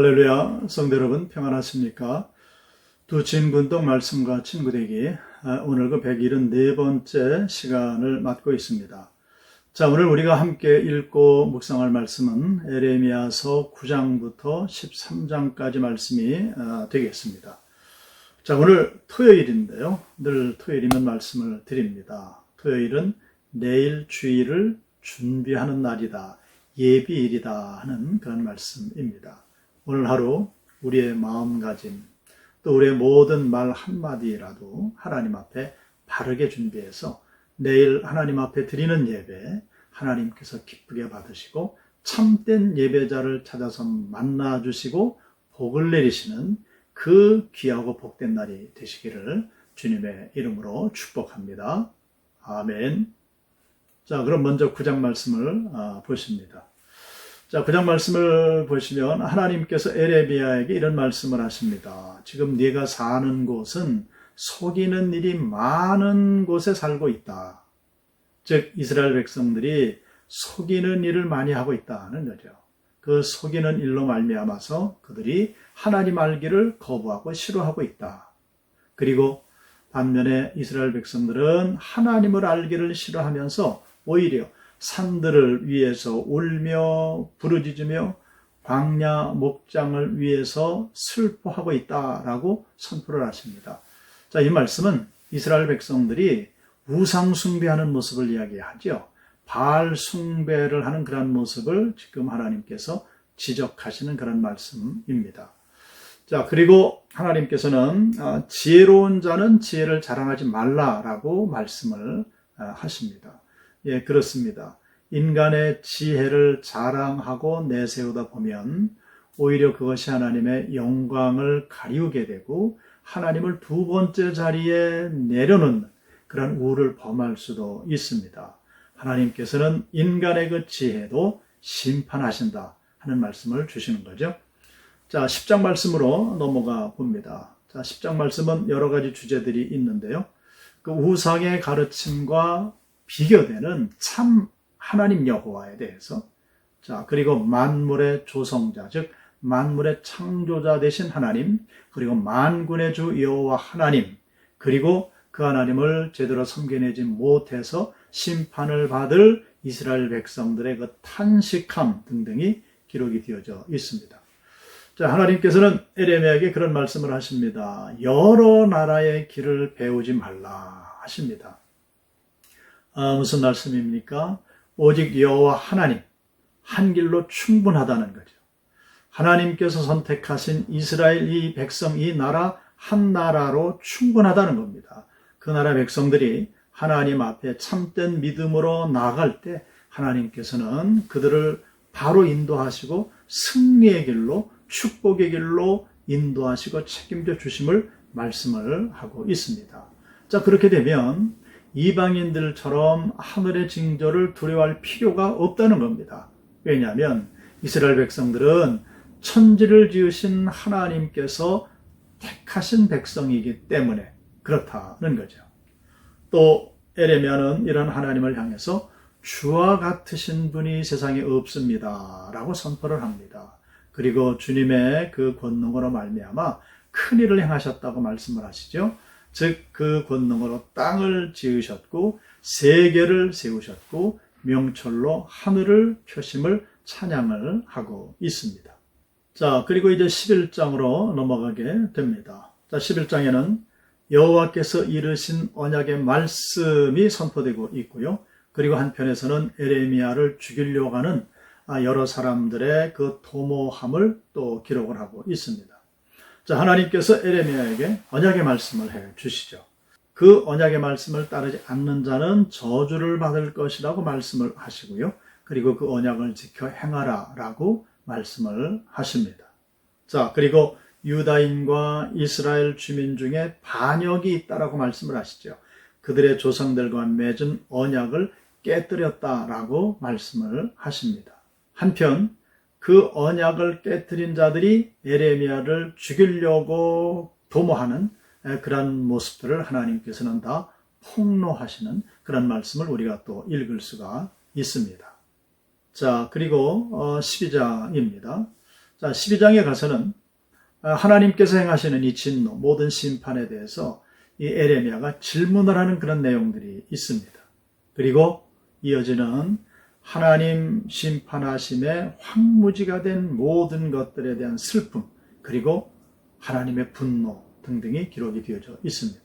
할렐루야, 성도 여러분 평안하십니까? 두 진군동 말씀과 친구되기 아, 오늘 그 174번째 시간을 맡고 있습니다. 자, 오늘 우리가 함께 읽고 묵상할 말씀은 에레미야서 9장부터 13장까지 말씀이 아, 되겠습니다. 자, 오늘 토요일인데요. 늘 토요일이면 말씀을 드립니다. 토요일은 내일 주일을 준비하는 날이다. 예비일이다 하는 그런 말씀입니다. 오늘 하루 우리의 마음가짐 또 우리의 모든 말 한마디라도 하나님 앞에 바르게 준비해서 내일 하나님 앞에 드리는 예배 하나님께서 기쁘게 받으시고 참된 예배자를 찾아서 만나 주시고 복을 내리시는 그 귀하고 복된 날이 되시기를 주님의 이름으로 축복합니다. 아멘. 자, 그럼 먼저 구장 말씀을 아, 보십니다. 자, 구장 말씀을 보시면 하나님께서 에레비야에게 이런 말씀을 하십니다. 지금 네가 사는 곳은 속이는 일이 많은 곳에 살고 있다. 즉 이스라엘 백성들이 속이는 일을 많이 하고 있다는 거죠. 그 속이는 일로 말미암아서 그들이 하나님 알기를 거부하고 싫어하고 있다. 그리고 반면에 이스라엘 백성들은 하나님을 알기를 싫어하면서 오히려 산들을 위해서 울며 부르짖으며 광야 목장을 위해서 슬퍼하고 있다라고 선포를 하십니다. 자, 이 말씀은 이스라엘 백성들이 우상 숭배하는 모습을 이야기하죠. 바알 숭배를 하는 그런 모습을 지금 하나님께서 지적하시는 그런 말씀입니다. 자, 그리고 하나님께서는 아, 지혜로운 자는 지혜를 자랑하지 말라라고 말씀을 아, 하십니다. 예, 그렇습니다. 인간의 지혜를 자랑하고 내세우다 보면 오히려 그것이 하나님의 영광을 가리우게 되고 하나님을 두 번째 자리에 내려놓는 그런 우를 범할 수도 있습니다. 하나님께서는 인간의 그 지혜도 심판하신다 하는 말씀을 주시는 거죠. 자, 10장 말씀으로 넘어가 봅니다. 자, 10장 말씀은 여러 가지 주제들이 있는데요. 그 우상의 가르침과 비교되는 참 하나님 여호와에 대해서 자 그리고 만물의 조성자 즉 만물의 창조자 되신 하나님 그리고 만군의 주 여호와 하나님 그리고 그 하나님을 제대로 섬겨내지 못해서 심판을 받을 이스라엘 백성들의 그 탄식함 등등이 기록이 되어져 있습니다. 자, 하나님께서는 에레미야에게 그런 말씀을 하십니다. 여러 나라의 길을 배우지 말라 하십니다. 아, 무슨 말씀입니까? 오직 여호와 하나님 한 길로 충분하다는 거죠. 하나님께서 선택하신 이스라엘 이 백성 이 나라 한 나라로 충분하다는 겁니다. 그 나라 백성들이 하나님 앞에 참된 믿음으로 나아갈 때 하나님께서는 그들을 바로 인도하시고 승리의 길로 축복의 길로 인도하시고 책임져 주심을 말씀을 하고 있습니다. 자, 그렇게 되면 이방인들처럼 하늘의 징조를 두려워할 필요가 없다는 겁니다. 왜냐하면 이스라엘 백성들은 천지를 지으신 하나님께서 택하신 백성이기 때문에 그렇다는 거죠. 또 에레미야는 이런 하나님을 향해서 주와 같으신 분이 세상에 없습니다. 라고 선포를 합니다. 그리고 주님의 그 권능으로 말미암아 큰 일을 행하셨다고 말씀을 하시죠. 즉 그 권능으로 땅을 지으셨고 세계를 세우셨고 명철로 하늘을 펴심을 찬양을 하고 있습니다. 자, 그리고 이제 11장으로 넘어가게 됩니다. 자, 11장에는 여호와께서 이르신 언약의 말씀이 선포되고 있고요. 그리고 한편에서는 에레미야를 죽이려고 하는 여러 사람들의 그 도모함을 또 기록을 하고 있습니다. 자, 하나님께서 에레미야에게 언약의 말씀을 해 주시죠. 그 언약의 말씀을 따르지 않는 자는 저주를 받을 것이라고 말씀을 하시고요. 그리고 그 언약을 지켜 행하라 라고 말씀을 하십니다. 자, 그리고 유다인과 이스라엘 주민 중에 반역이 있다라고 말씀을 하시죠. 그들의 조상들과 맺은 언약을 깨뜨렸다라고 말씀을 하십니다. 한편 그 언약을 깨뜨린 자들이 에레미야를 죽이려고 도모하는 그런 모습들을 하나님께서는 다 폭로하시는 그런 말씀을 우리가 또 읽을 수가 있습니다. 자, 그리고 12장입니다. 어, 자, 12장에 가서는 아, 하나님께서 행하시는 이 진노, 모든 심판에 대해서 이 에레미야가 질문을 하는 그런 내용들이 있습니다. 그리고 이어지는 하나님 심판하심에 황무지가 된 모든 것들에 대한 슬픔, 그리고 하나님의 분노 등등이 기록이 되어져 있습니다.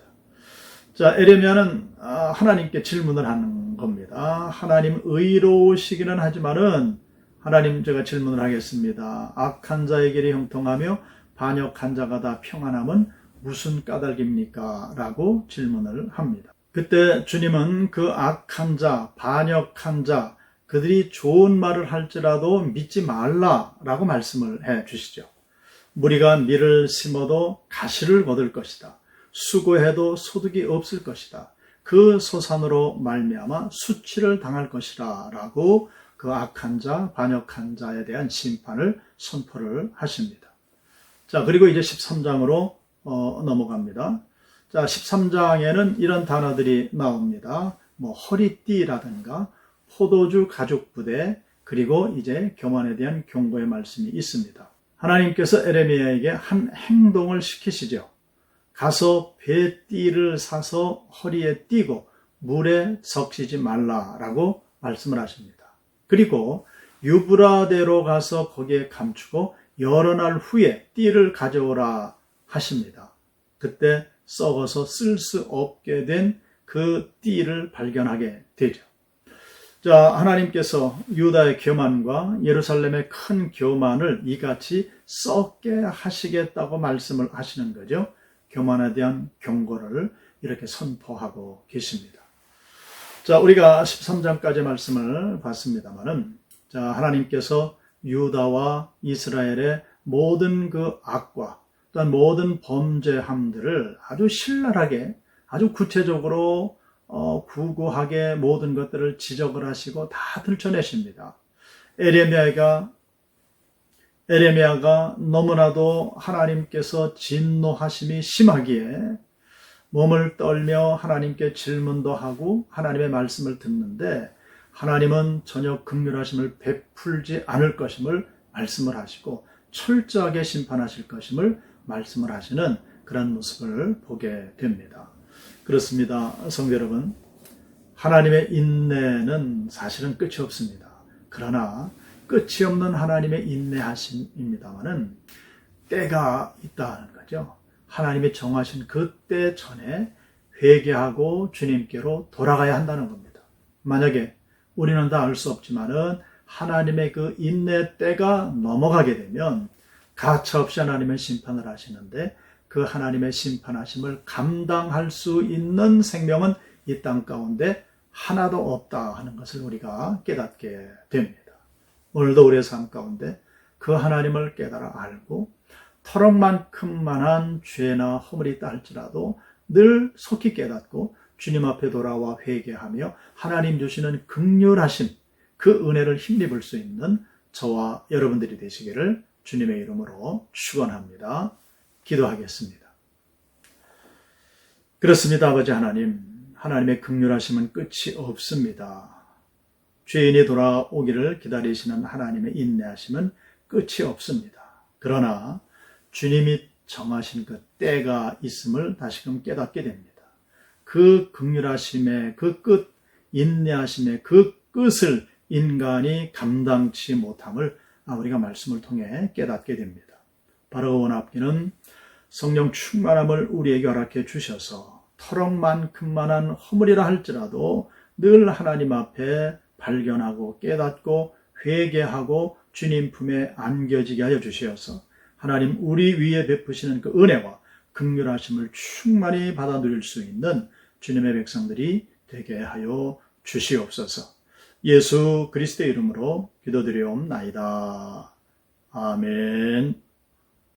자, 에레미야는 아, 하나님께 질문을 하는 겁니다. 하나님 의로우시기는 하지만은 하나님 제가 질문을 하겠습니다. 악한 자의 길이 형통하며 반역한 자가 다 평안함은 무슨 까닭입니까? 라고 질문을 합니다. 그때 주님은 그 악한 자, 반역한 자, 그들이 좋은 말을 할지라도 믿지 말라라고 말씀을 해 주시죠. 무리가 밀을 심어도 가시를 거둘 것이다. 수고해도 소득이 없을 것이다. 그 소산으로 말미암아 수치를 당할 것이다라고 그 악한 자, 반역한 자에 대한 심판을 선포를 하십니다. 자, 그리고 이제 13장으로 어, 넘어갑니다. 자, 13장에는 이런 단어들이 나옵니다. 뭐 허리띠라든가 포도주 가죽 부대 그리고 이제 교만에 대한 경고의 말씀이 있습니다. 하나님께서 에레미야에게 한 행동을 시키시죠. 가서 배띠를 사서 허리에 띠고 물에 적시지 말라라고 말씀을 하십니다. 그리고 유브라대로 가서 거기에 감추고 여러 날 후에 띠를 가져오라 하십니다. 그때 썩어서 쓸 수 없게 된 그 띠를 발견하게 되죠. 자, 하나님께서 유다의 교만과 예루살렘의 큰 교만을 이같이 썩게 하시겠다고 말씀을 하시는 거죠. 교만에 대한 경고를 이렇게 선포하고 계십니다. 자, 우리가 13장까지 말씀을 봤습니다만은, 자, 하나님께서 유다와 이스라엘의 모든 그 악과 또한 모든 범죄함들을 아주 신랄하게, 아주 구체적으로 어, 구구하게 모든 것들을 지적을 하시고 다 들춰내십니다. 에레미야가 에레미야가 너무나도 하나님께서 진노하심이 심하기에 몸을 떨며 하나님께 질문도 하고 하나님의 말씀을 듣는데 하나님은 전혀 극률하심을 베풀지 않을 것임을 말씀을 하시고 철저하게 심판하실 것임을 말씀을 하시는 그런 모습을 보게 됩니다. 그렇습니다. 성도 여러분. 하나님의 인내는 사실은 끝이 없습니다. 그러나 끝이 없는 하나님의 인내하심입니다만은 때가 있다는 거죠. 하나님이 정하신 그때 전에 회개하고 주님께로 돌아가야 한다는 겁니다. 만약에 우리는 다 알 수 없지만은 하나님의 그 인내 때가 넘어가게 되면 가차없이 하나님의 심판을 하시는데 그 하나님의 심판하심을 감당할 수 있는 생명은 이 땅 가운데 하나도 없다 하는 것을 우리가 깨닫게 됩니다. 오늘도 우리의 삶 가운데 그 하나님을 깨달아 알고 터럭만큼만한 죄나 허물이 있다 할지라도 늘 속히 깨닫고 주님 앞에 돌아와 회개하며 하나님 주시는 극률하심 그 은혜를 힘입을 수 있는 저와 여러분들이 되시기를 주님의 이름으로 축원합니다. 기도하겠습니다. 그렇습니다. 아버지 하나님. 하나님의 극률하심은 끝이 없습니다. 죄인이 돌아오기를 기다리시는 하나님의 인내하심은 끝이 없습니다. 그러나 주님이 정하신 그 때가 있음을 다시금 깨닫게 됩니다. 그 극률하심의 그 끝, 인내하심의 그 끝을 인간이 감당치 못함을 우리가 말씀을 통해 깨닫게 됩니다. 바로 원합기는 성령 충만함을 우리에게 허락해 주셔서 터럭만큼만한 허물이라 할지라도 늘 하나님 앞에 발견하고 깨닫고 회개하고 주님 품에 안겨지게 하여 주시어서 하나님 우리 위에 베푸시는 그 은혜와 극률하심을 충만히 받아 누릴 수 있는 주님의 백성들이 되게 하여 주시옵소서. 예수 그리스도의 이름으로 기도드리옵나이다. 아멘.